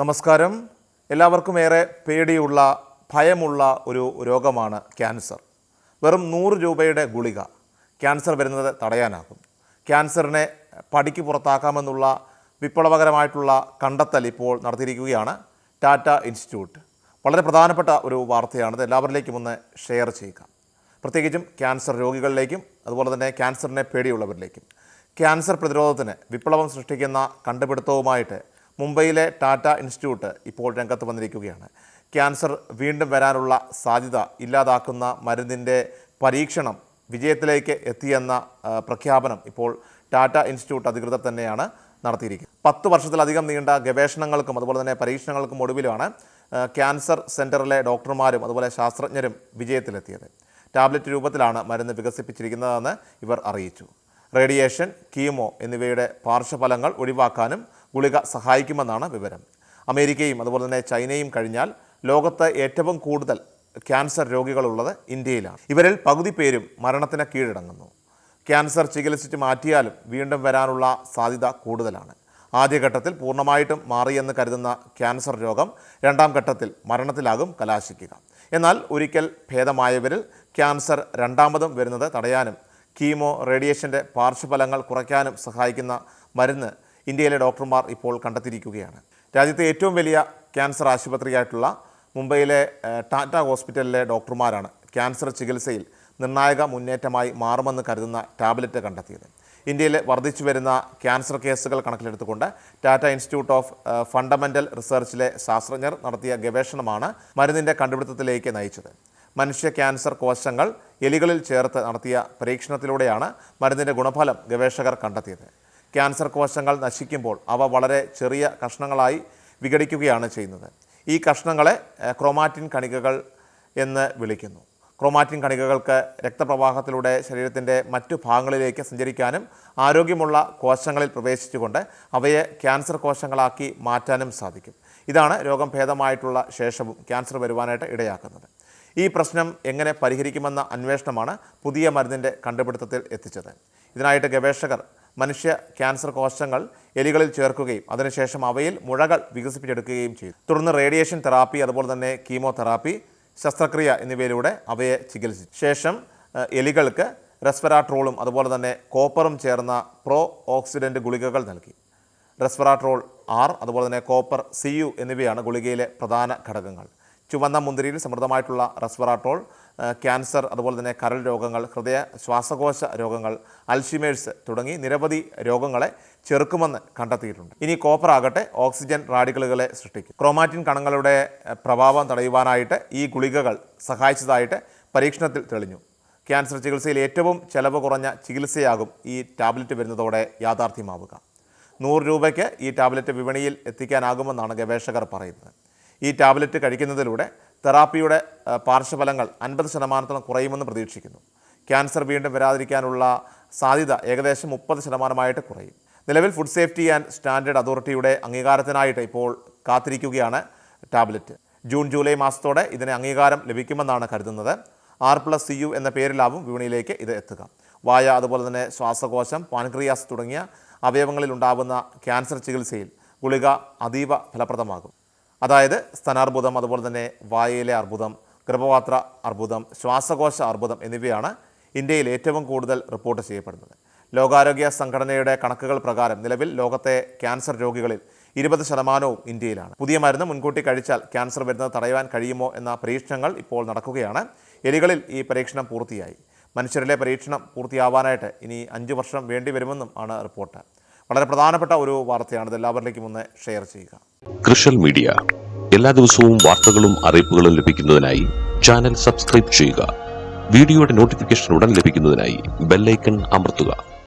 നമസ്കാരം. എല്ലാവർക്കും ഏറെ പേടിയുള്ള ഭയമുള്ള ഒരു രോഗമാണ് ക്യാൻസർ. വെറും നൂറ് രൂപയുടെ ഗുളിക ക്യാൻസർ വരുന്നത് തടയാനാകും. ക്യാൻസറിനെ പടിക്ക് പുറത്താക്കാമെന്നുള്ള വിപ്ലവകരമായിട്ടുള്ള കണ്ടെത്തൽ ഇപ്പോൾ നടത്തിയിരിക്കുകയാണ് ടാറ്റ ഇൻസ്റ്റിറ്റ്യൂട്ട്. വളരെ പ്രധാനപ്പെട്ട ഒരു വാർത്തയാണിത് എല്ലാവരിലേക്കും ഒന്ന് ഷെയർ ചെയ്യുക. പ്രത്യേകിച്ചും ക്യാൻസർ രോഗികളിലേക്കും അതുപോലെ തന്നെ ക്യാൻസറിനെ പേടിയുള്ളവരിലേക്കും. ക്യാൻസർ പ്രതിരോധത്തിന് വിപ്ലവം സൃഷ്ടിക്കുന്ന കണ്ടുപിടുത്തവുമായിട്ട് മുംബൈയിലെ ടാറ്റ ഇൻസ്റ്റിറ്റ്യൂട്ട് ഇപ്പോൾ രംഗത്ത് വന്നിരിക്കുകയാണ്. ക്യാൻസർ വീണ്ടും വരാനുള്ള സാധ്യത ഇല്ലാതാക്കുന്ന മരുന്നിന്റെ പരീക്ഷണം വിജയത്തിലേക്ക് എത്തിയെന്ന പ്രഖ്യാപനം ഇപ്പോൾ ടാറ്റ ഇൻസ്റ്റിറ്റ്യൂട്ട് അധികൃതർ തന്നെയാണ് നടത്തിയിരിക്കുന്നത്. പത്ത് വർഷത്തിലധികം നീണ്ട ഗവേഷണങ്ങൾക്കും അതുപോലെ തന്നെ പരീക്ഷണങ്ങൾക്കും ഒടുവിലാണ് ക്യാൻസർ സെന്ററിലെ ഡോക്ടർമാരും അതുപോലെ ശാസ്ത്രജ്ഞരും വിജയത്തിലെത്തിയത്. ടാബ്ലറ്റ് രൂപത്തിലാണ് മരുന്ന് വികസിപ്പിച്ചിരിക്കുന്നതെന്ന് ഇവർ അറിയിച്ചു. റേഡിയേഷൻ കീമോ എന്നിവയുടെ പാർശ്വഫലങ്ങൾ ഒഴിവാക്കാനും ഗുളിക സഹായിക്കുമെന്നാണ് വിവരം. അമേരിക്കയും അതുപോലെ തന്നെ ചൈനയും കഴിഞ്ഞാൽ ലോകത്ത് ഏറ്റവും കൂടുതൽ ക്യാൻസർ രോഗികളുള്ളത് ഇന്ത്യയിലാണ്. ഇവരിൽ പകുതി പേരും മരണത്തിന് കീഴടങ്ങുന്നു. ക്യാൻസർ ചികിത്സിച്ച് മാറ്റിയാലും വീണ്ടും വരാനുള്ള സാധ്യത കൂടുതലാണ്. ആദ്യഘട്ടത്തിൽ പൂർണമായിട്ടും മാറിയെന്ന് കരുതുന്ന ക്യാൻസർ രോഗം രണ്ടാം ഘട്ടത്തിൽ മരണത്തിലാകും കലാശിക്കുക. എന്നാൽ ഒരിക്കൽ ഭേദമായവരിൽ ക്യാൻസർ രണ്ടാമതും വരുന്നത് തടയാനും കീമോ റേഡിയേഷന്റെ പാർശ്വഫലങ്ങൾ കുറയ്ക്കാനും സഹായിക്കുന്ന മരുന്ന് ഇന്ത്യയിലെ ഡോക്ടർമാർ ഇപ്പോൾ കണ്ടെത്തിയിരിക്കുകയാണ്. രാജ്യത്തെ ഏറ്റവും വലിയ ക്യാൻസർ ആശുപത്രിയായിട്ടുള്ള മുംബൈയിലെ ടാറ്റ ഹോസ്പിറ്റലിലെ ഡോക്ടർമാരാണ് ക്യാൻസർ ചികിത്സയിൽ നിർണായക മുന്നേറ്റമായി മാറുമെന്ന് കരുതുന്ന ടാബ്ലറ്റ് കണ്ടെത്തിയത്. ഇന്ത്യയിൽ വർദ്ധിച്ചു വരുന്ന ക്യാൻസർ കേസുകൾ കണക്കിലെടുത്തുകൊണ്ട് ടാറ്റ ഇൻസ്റ്റിറ്റ്യൂട്ട് ഓഫ് ഫണ്ടമെന്റൽ റിസർച്ചിലെ ശാസ്ത്രജ്ഞർ നടത്തിയ ഗവേഷണമാണ് മരുന്നിന്റെ കണ്ടുപിടുത്തത്തിലേക്ക് നയിച്ചത്. മനുഷ്യ ക്യാൻസർ കോശങ്ങൾ എലികളിൽ ചേർത്ത് നടത്തിയ പരീക്ഷണത്തിലൂടെയാണ് മരുന്നിന്റെ ഗുണഫലം ഗവേഷകർ കണ്ടെത്തിയത്. ക്യാൻസർ കോശങ്ങൾ നശിക്കുമ്പോൾ അവ വളരെ ചെറിയ കഷ്ണങ്ങളായി വിഘടിക്കുകയാണ് ചെയ്യുന്നത്. ഈ കഷ്ണങ്ങളെ ക്രോമാറ്റിൻ കണികകൾ എന്ന് വിളിക്കുന്നു. ക്രോമാറ്റിൻ കണികകൾക്ക് രക്തപ്രവാഹത്തിലൂടെ ശരീരത്തിന്റെ മറ്റു ഭാഗങ്ങളിലേക്ക് സഞ്ചരിക്കാനും ആരോഗ്യമുള്ള കോശങ്ങളിൽ പ്രവേശിച്ചുകൊണ്ട് അവയെ ക്യാൻസർ കോശങ്ങളാക്കി മാറ്റാനും സാധിക്കും. ഇതാണ് രോഗം ഭേദമായിട്ടുള്ള ശേഷവും ക്യാൻസർ വരുവാനായിട്ട് ഇടയാക്കുന്നത്. ഈ പ്രശ്നം എങ്ങനെ പരിഹരിക്കുമെന്ന അന്വേഷണമാണ് പുതിയ മരുന്നിന്റെ കണ്ടുപിടുത്തത്തിൽ എത്തിച്ചത്. ഇതിനായിട്ട് ഗവേഷകർ മനുഷ്യ ക്യാൻസർ കോശങ്ങൾ എലികളിൽ ചേർക്കുകയും അതിനുശേഷം അവയിൽ മുഴകൾ വികസിപ്പിച്ചെടുക്കുകയും ചെയ്തു. തുടർന്ന് റേഡിയേഷൻ തെറാപ്പി അതുപോലെ തന്നെ കീമോതെറാപ്പി ശസ്ത്രക്രിയ എന്നിവയിലൂടെ അവയെ ചികിത്സിച്ചു. ശേഷം എലികൾക്ക് റെസ്വെറാട്രോളും അതുപോലെ തന്നെ കോപ്പറും ചേർന്ന പ്രോ ഓക്സിഡന്റ് ഗുളികകൾ നൽകി. റെസ്വെറാട്രോൾ ആർ അതുപോലെ തന്നെ കോപ്പർ സി യു എന്നിവയാണ് ഗുളികയിലെ പ്രധാന ഘടകങ്ങൾ. ചുവന്ന മുന്തിരിയിൽ സമൃദ്ധമായിട്ടുള്ള റെസ്വെറാട്രോൾ ക്യാൻസർ അതുപോലെ തന്നെ കരൾ രോഗങ്ങൾ ഹൃദയ ശ്വാസകോശ രോഗങ്ങൾ അൽഷിമേഴ്സ് തുടങ്ങി നിരവധി രോഗങ്ങളെ ചെറുക്കുമെന്ന് കണ്ടെത്തിയിട്ടുണ്ട്. ഇനി കോപ്പർ ആകട്ടെ ഓക്സിജൻ റാഡിക്കലുകളെ സൃഷ്ടിക്കും. ക്രോമാറ്റിൻ കണങ്ങളുടെ പ്രഭാവം തടയുവാനായിട്ട് ഈ ഗുളികകൾ സഹായിച്ചതായിട്ട് പരീക്ഷണത്തിൽ തെളിഞ്ഞു. ക്യാൻസർ ചികിത്സയിൽ ഏറ്റവും ചെലവ് കുറഞ്ഞ ചികിത്സയാകും ഈ ടാബ്ലറ്റ് വരുന്നതോടെ യാഥാർത്ഥ്യമാവുക. നൂറ് രൂപയ്ക്ക് ഈ ടാബ്ലറ്റ് വിപണിയിൽ എത്തിക്കാനാകുമെന്നാണ് ഗവേഷകർ പറയുന്നത്. ഈ ടാബ്ലറ്റ് കഴിക്കുന്നതിലൂടെ തെറാപ്പിയുടെ പാർശ്വഫലങ്ങൾ അൻപത് ശതമാനത്തോളം കുറയുമെന്ന് പ്രതീക്ഷിക്കുന്നു. ക്യാൻസർ വീണ്ടും വരാതിരിക്കാനുള്ള സാധ്യത ഏകദേശം മുപ്പത് ശതമാനമായിട്ട് കുറയും. നിലവിൽ ഫുഡ് സേഫ്റ്റി ആൻഡ് സ്റ്റാൻഡേർഡ് അതോറിറ്റിയുടെ അംഗീകാരത്തിനായിട്ട് ഇപ്പോൾ കാത്തിരിക്കുകയാണ് ടാബ്ലറ്റ്. ജൂൺ ജൂലൈ മാസത്തോടെ ഇതിന് അംഗീകാരം ലഭിക്കുമെന്നാണ് കരുതുന്നത്. ആർ പ്ലസ് സി യു എന്ന പേരിലാവും വിപണിയിലേക്ക് ഇത് എത്തുക. വായ അതുപോലെ തന്നെ ശ്വാസകോശം പാൻക്രിയാസ് തുടങ്ങിയ അവയവങ്ങളിൽ ഉണ്ടാകുന്ന ക്യാൻസർ ചികിത്സയിൽ ഗുളിക അതീവ ഫലപ്രദമാകും. അതായത് സ്തനാർബുദം അതുപോലെ തന്നെ വായയിലെ അർബുദം ഗർഭപാത്ര അർബുദം ശ്വാസകോശ അർബുദം എന്നിവയാണ് ഇന്ത്യയിൽ ഏറ്റവും കൂടുതൽ റിപ്പോർട്ട് ചെയ്യപ്പെടുന്നത്. ലോകാരോഗ്യ സംഘടനയുടെ കണക്കുകൾ പ്രകാരം നിലവിൽ ലോകത്തെ ക്യാൻസർ രോഗികളിൽ ഇരുപത് ശതമാനവും ഇന്ത്യയിലാണ്. പുതിയ മരുന്ന് മുൻകൂട്ടി കഴിച്ചാൽ ക്യാൻസർ വരുന്നത് തടയുവാൻ കഴിയുമോ എന്ന പരീക്ഷണങ്ങൾ ഇപ്പോൾ നടക്കുകയാണ്. എലികളിൽ ഈ പരീക്ഷണം പൂർത്തിയായി. മനുഷ്യരിലെ പരീക്ഷണം പൂർത്തിയാവാനായിട്ട് ഇനി അഞ്ച് വർഷം വേണ്ടി വരുമെന്നും ആണ് റിപ്പോർട്ട്. വളരെ പ്രധാനപ്പെട്ട ഒരു വാർത്തയാണ്. എല്ലാവരിലേക്കും ഒന്ന് ഷെയർ ചെയ്യുക. കൃഷൽ മീഡിയ. എല്ലാ ദിവസവും വാർത്തകളും അറിയിപ്പുകളും ലഭിക്കുന്നതിനായി ചാനൽ സബ്സ്ക്രൈബ് ചെയ്യുക. വീഡിയോയുടെ നോട്ടിഫിക്കേഷൻ ഉടൻ ലഭിക്കുന്നതിനായി ബെല്ലൈക്കൺ അമർത്തുക.